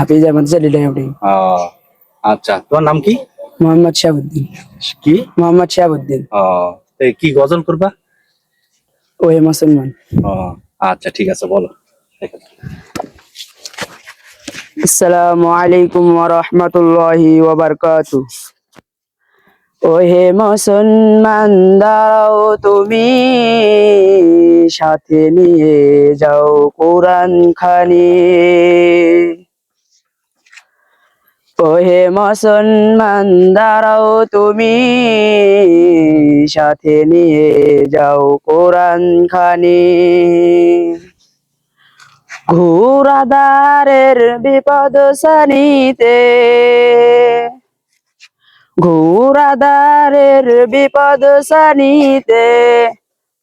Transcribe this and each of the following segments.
হাফিজ আহমদ আচ্ছা তোমার নাম কি? মোহাম্মদ শাহাবুদ্দিন। কি? মোহাম্মদ শাহাবুদ্দিন। ও, কি গজল করবা? ওহে মুসলমান। আচ্ছা ঠিক আছে বলো। আসসালামু আলাইকুম ওয়া রাহমাতুল্লাহি ওয়া বারাকাতু ওহে মুসলমান দাও তুমি সাথে নিয়ে যাও কোরআন খানি। ওহে মুসলমান, দাঁড়াও তুমি সাথে নিয়ে যাও কোরআন খানি ঘোরাদারের বিপদ সানিতে ঘোরাদারের বিপদ সানিতে,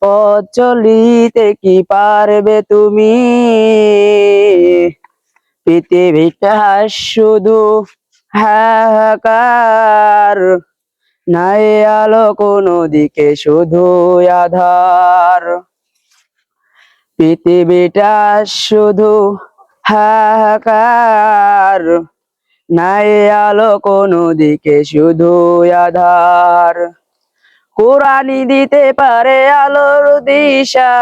পথ চলিতে কি পারবে তুমি? পৃথিবীটা শুধু হাহাকার। নাই আলো কোনো দিকে শুধু আধার। পৃথিবীটা শুধু হাহাকার। নাই আলো কোনো দিকে শুধু আধার। কোরআনি দিতে পারে আলোর দিশা।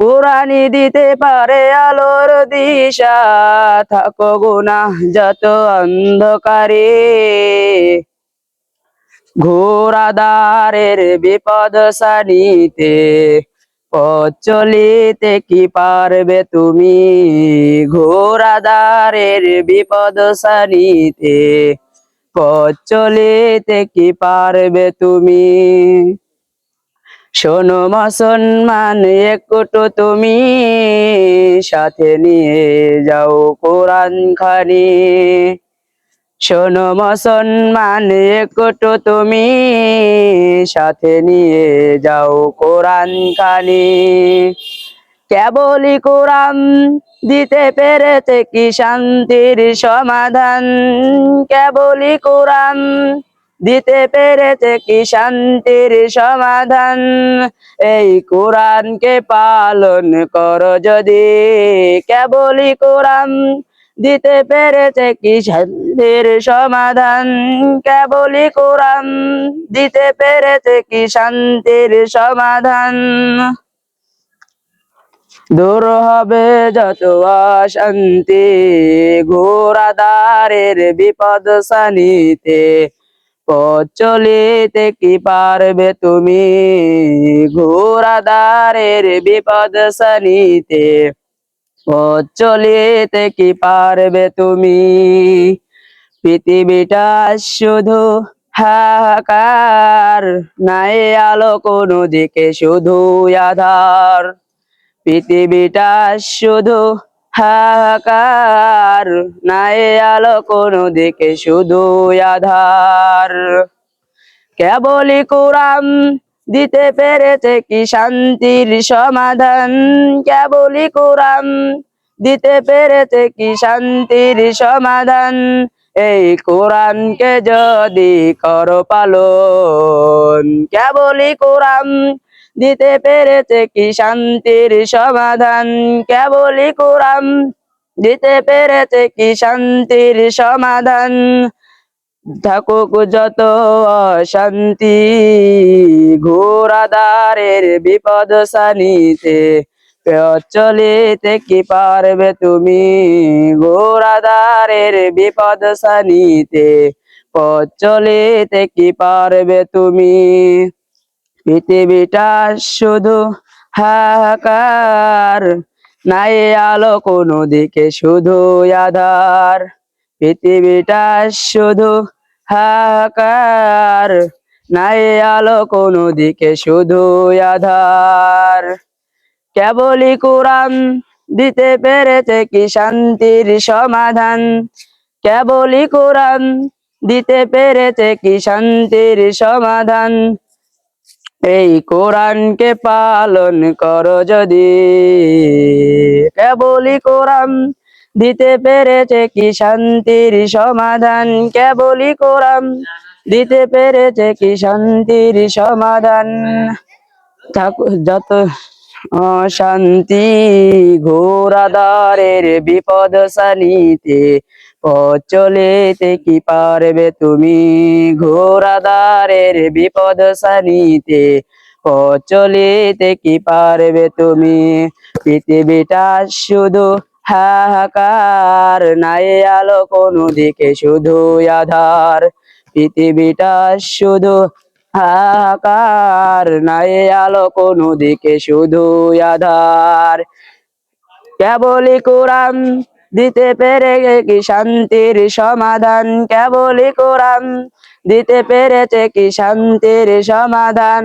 কোরআনি দিতে পারে আলোর দিশা। থাকো গুনা যত অন্ধকারে। ঘোরাদারের বিপদ সানিতে, পথ চলিতে কি পারবে তুমি? ঘোরাদারের বিপদ সানিতে, পথ চলিতে কি পারবে তুমি? শোনো মুসলমান, একটু তুমি সাথে নিয়ে যাও কোরআন খানি। শোনো মুসলমান, একটু তুমি সাথে নিয়ে যাও কোরআন খানি। কেবলই কোরআন দিতে পেরেছে কি শান্তির সমাধান? কেবলই কোরআন দিতে পেরেছে কি শান্তির সমাধান? এই কোরআনকে পালন করো যদি কেবলই কোরআন দিতে পেরেছে কি শান্তির সমাধান? কেবলই কোরআন দিতে পেরেছে কি শান্তির সমাধান? দূর হবে যত অশান্তি ঘোরাদারের বিপদ সানিতে পথ চলিতে কি পারবে তুমি। ঘোরাদারের বিপদ সানিতে পথ চলিতে কি পারবে তুমি। পৃথিবীটা শুধু হাহাকার, নাই আলো কোনো দিকে শুধু আধার। পৃথিবীটা শুধু হাহাকার নাই আলো কোনো দিকে শুধু আধার। কেবলই কোরআন দিতে পেরেছে কি শান্তির সমাধান? কেবলই কোরআন দিতে পেরেছে কি শান্তির সমাধান? এই কোরআনকে যদি করো পালন, কেবলই কোরআন দিতে পেরেছে কি শান্তির সমাধান? কেবলই কোরআন দিতে পেরেছে কি শান্তির সমাধান? থাকুক যত অশান্তি ঘোরাদারের বিপদ সানিতে চলিতে কি পারবে তুমি? ঘোরাদারের বিপদ সানিতে পথ চলিতে কি পারবে তুমি? পৃথিবীটা শুধু হাহাকার। নাই আলো কোনো দিকে শুধু আধার। পৃথিবীটা শুধু হাহাকার। নাই আলো কোনো দিকে শুধু আধার। কেবলই কোরআন দিতে পেরেছে কি শান্তির সমাধান? কেবলই কোরআন দিতে পেরেছে কি শান্তির সমাধান? এই কোরআনকে পালন করো যদি। কেবলই কোরআন? দিতে পেরেছে কি শান্তির সমাধান? কেবলই কোরআন? দিতে পেরেছে কি শান্তির সমাধান? ঠাকুর যত অশান্তি ঘোরাদারের বিপদ সানিতে পথ চলিতে কি পারবে তুমি? ঘোরাদারের বিপদ সানিতে পথ চলিতে কি পারবে তুমি? পৃথিবীটা শুধু হাহাকার, নাই আলো কোনো দিকে শুধু আধার। পৃথিবীটা শুধু হাহাকার, নাই আলো কোনো দিকে, শুধু আধার। কেবলই কোরআন দিতে পেরে কি শান্তির সমাধান? কেবলই কোরআন দিতে পেরেছে কি শান্তির সমাধান?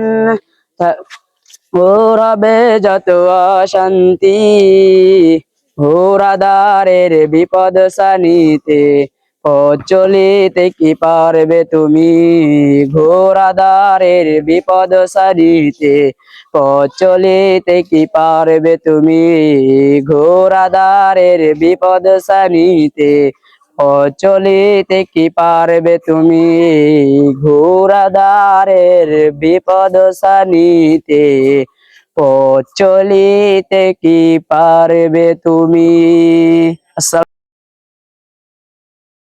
তা- ও রবে, যত অশান্তি ঘোরাদারের বিপদ সানিতে পথ চলিতে কি পারবে তুমি ঘোরাদারের বিপদ সানিতে পথ চলিতে কি পারবে তুমি ঘোরাদারের বিপদ সানিতে পথ চলিতে কি পারবে তুমি ঘোরাদারের বিপদ সানিতে পথ চলিতে কি পারবে তুমি।